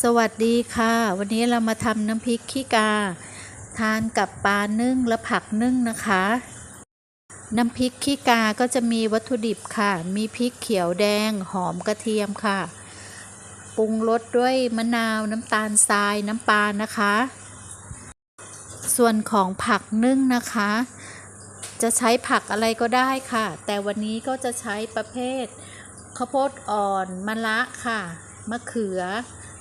สวัสดีค่ะ วันนี้เรามาทำน้ำพริกขี้กา ทานกับปลานึ่งและผักนึ่งนะคะ น้ำพริกขี้กาก็จะมีวัตถุดิบค่ะ มีพริกเขียวแดงหอมกระเทียมค่ะ ปรุงรสด้วยมะนาวน้ำตาลทรายน้ำปลานะคะ ส่วนของผักนึ่งนะคะ จะใช้ผักอะไรก็ได้ค่ะ แต่วันนี้ก็จะใช้ประเภทข้าวโพดอ่อนมะละค่ะ มะเขือ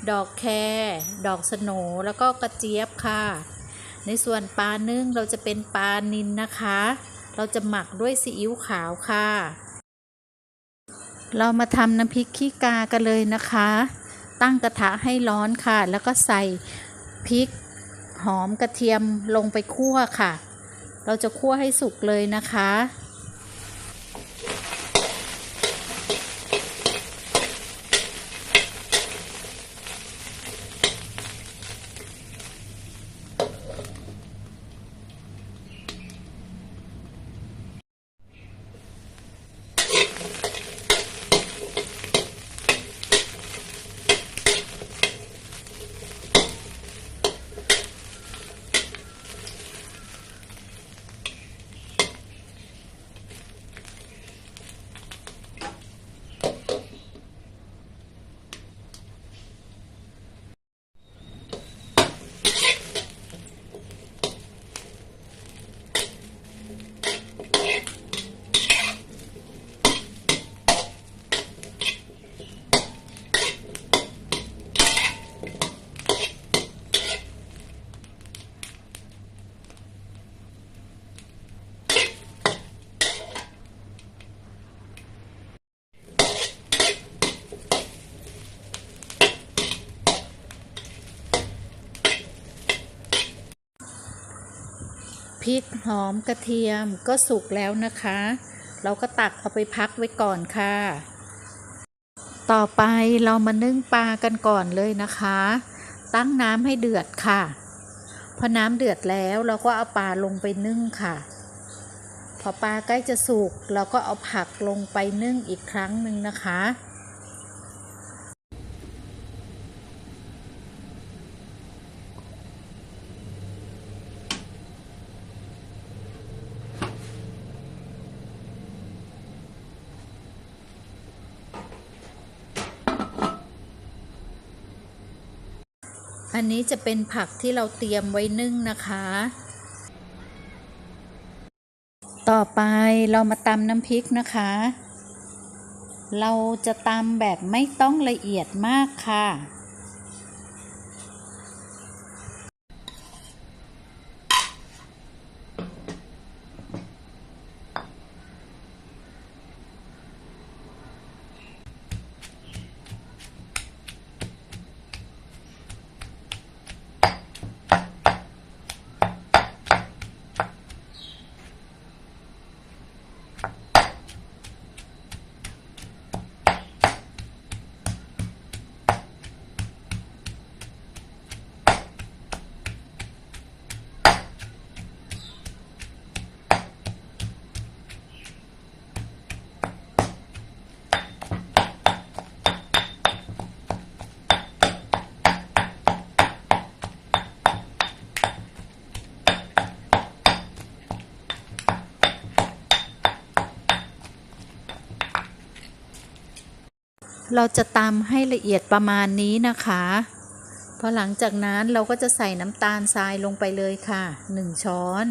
ดอกแครดอกสโหนแล้วก็กระเจี๊ยบค่ะ ในส่วนปลานึ่งเราจะเป็นปลานินนะคะ เราจะหมักด้วยซีอิ๊วขาวค่ะ เรามาทำน้ำพริกขี้กากันเลยนะคะ ตั้งกระทะให้ร้อนค่ะ แล้วก็ใส่พริกหอมกระเทียมลงไปคั่วค่ะ เราจะคั่วให้สุกเลยนะคะ พริกหอมกระเทียมก็สุกแล้วนะคะ เราก็ตักเอาไปพักไว้ก่อนค่ะ ต่อไปเรามานึ่งปลากันก่อนเลยนะคะ ตั้งน้ำให้เดือดค่ะพอน้ำเดือดแล้วเราก็เอาปลาลงไปนึ่งค่ะ พอปลาใกล้จะสุกเราก็เอาผักลงไปนึ่งอีกครั้งหนึ่งนะคะ อันนี้จะเป็นผักที่เราเตรียมไว้นึ่งนะคะ ต่อไปเรามาตำน้ำพริกนะคะ เราจะตำแบบไม่ต้องละเอียดมากค่ะ เราจะตำให้ละเอียดประมาณนี้นะคะพอหลังจากนั้นเราก็จะใส่น้ำตาลทรายลงไปเลยค่ะ 1 ช้อน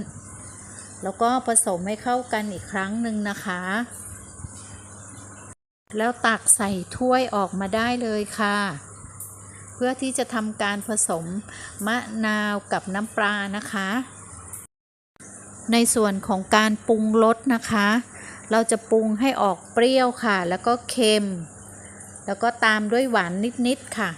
แล้วก็ผสมให้เข้ากันอีกครั้งหนึ่งนะคะ แล้วตักใส่ถ้วยออกมาได้เลยค่ะ เพื่อที่จะทำการผสมมะนาวกับน้ำปลานะคะ ในส่วนของการปรุงรสนะคะ เราจะปรุงให้ออกเปรี้ยวค่ะ แล้วก็เค็ม แล้วก็ตามด้วยหวานนิด ๆ ค่ะ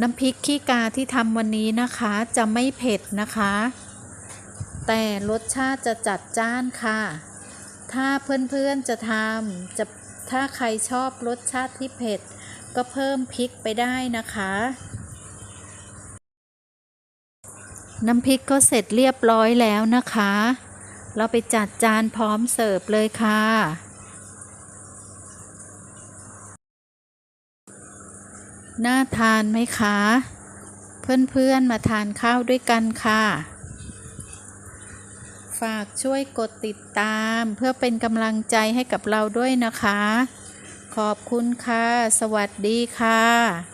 น้ำพริกขี้กาที่ทำวันนี้นะคะจะไม่เผ็ดนะคะ แต่รสชาติจะจัดจ้านค่ะ ถ้าเพื่อนๆจะทำจะถ้าใครชอบรสชาติที่เผ็ด ก็เพิ่มพริกไปได้นะคะ น้ำพริกก็เสร็จเรียบร้อยแล้วนะคะ เราไปจัดจานพร้อมเสิร์ฟเลยค่ะ น่าทานไหมคะ เพื่อนๆมาทานข้าวด้วยกันค่ะ ฝากช่วยกดติดตามเพื่อเป็นกำลังใจให้กับเราด้วยนะคะ ขอบคุณค่ะ สวัสดีค่ะ